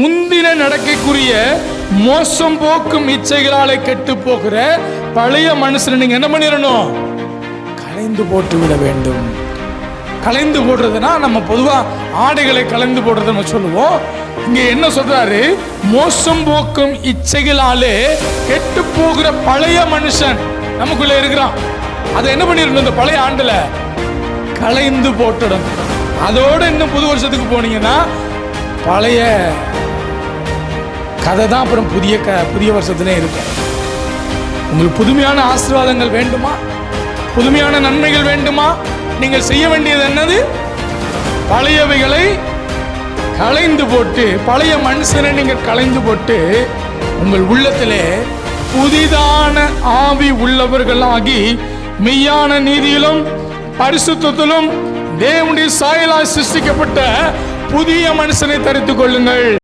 முந்தின நடக்கைக்குரிய மோசம் போக்கும் இச்சைகளாலே கெட்டு போகிற பழைய மனுஷனை நீங்க என்ன பண்ணிடணும்? கலைந்து போட்டு விட வேண்டும். கலைந்து போடுறதுனா நம்ம பொதுவா ஆடைகளை கலைந்து போடுறதுன்னு நம்ம சொல்லுவோம். இங்க என்ன சொல்றாரு? மோசம் போக்கும் இச்சைகளாலே கெட்டு போகிற பழைய மனுஷன் நமக்குள்ள இருக்கிறான். அதை என்ன பண்ணிடணும் இந்த பழைய ஆண்டுல? கலைந்து போட்டுடும் அதோட இன்னும் புது வருஷத்துக்கு போனீங்கன்னா பழைய கதை தான் அப்புறம் புதிய க புதிய வருஷத்துலேயே இருக்கும் உங்களுக்கு புதுமையான ஆசீர்வாதங்கள் வேண்டுமா? புதுமையான நன்மைகள் வேண்டுமா? நீங்கள் செய்ய வேண்டியது என்னது? பழையவைகளை களைந்து போட்டு பழைய மனுஷனை நீங்கள் களைந்து போட்டு உங்கள் உள்ளத்திலே புதிதான ஆவி உள்ளவர்களாகி மெய்யான நீதியிலும் பரிசுத்திலும் தேவனுடைய சாயலால் சிருஷ்டிக்கப்பட்ட புதிய மனுஷனை தரித்துக் கொள்ளுங்கள்.